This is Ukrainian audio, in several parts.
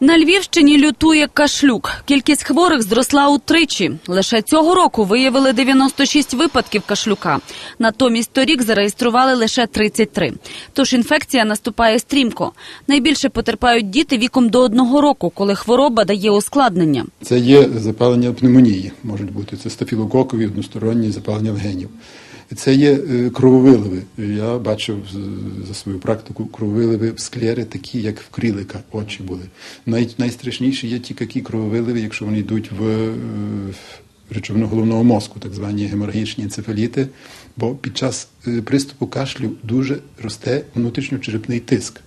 На Львівщині лютує кашлюк. Кількість хворих зросла утричі. Лише цього року виявили 96 випадків кашлюка. Натомість торік зареєстрували лише 33. Тож інфекція наступає стрімко. Найбільше потерпають діти віком до одного року, коли хвороба дає ускладнення. Це є запалення пневмонії, можуть бути. Це стафілококові, односторонні запалення легенів. Це є е, крововиливи. Я бачив за свою практику крововиливи в склери, такі, як в крілика очі були. Най, найстрашніші є ті такі крововиливи, якщо вони йдуть в, в речовину головного мозку, так звані геморагічні енцефаліти, бо під час е, приступу кашлю дуже росте внутрішньочерепний тиск.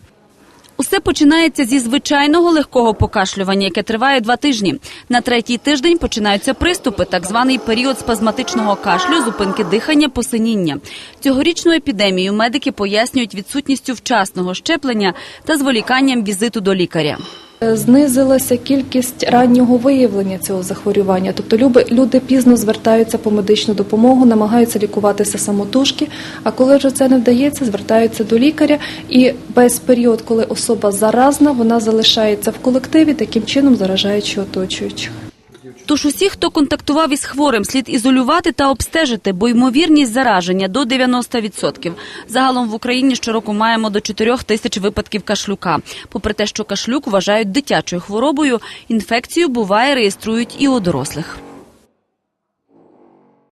Усе починається зі звичайного легкого покашлювання, яке триває два тижні. На третій тиждень починаються приступи, так званий період спазматичного кашлю, зупинки дихання, посиніння. Цьогорічну епідемію медики пояснюють відсутністю вчасного щеплення та зволіканням візиту до лікаря. Знизилася кількість раннього виявлення цього захворювання. Тобто люди пізно звертаються по медичну допомогу, намагаються лікуватися самотужки. А коли вже це не вдається, звертаються до лікаря. І весь період, коли особа заразна, вона залишається в колективі, таким чином заражаючи оточуючих. Тож усіх, хто контактував із хворим, слід ізолювати та обстежити, бо ймовірність зараження до 90%. Загалом в Україні щороку маємо до 4 тисяч випадків кашлюка. Попри те, що кашлюк вважають дитячою хворобою, інфекцію буває реєструють і у дорослих.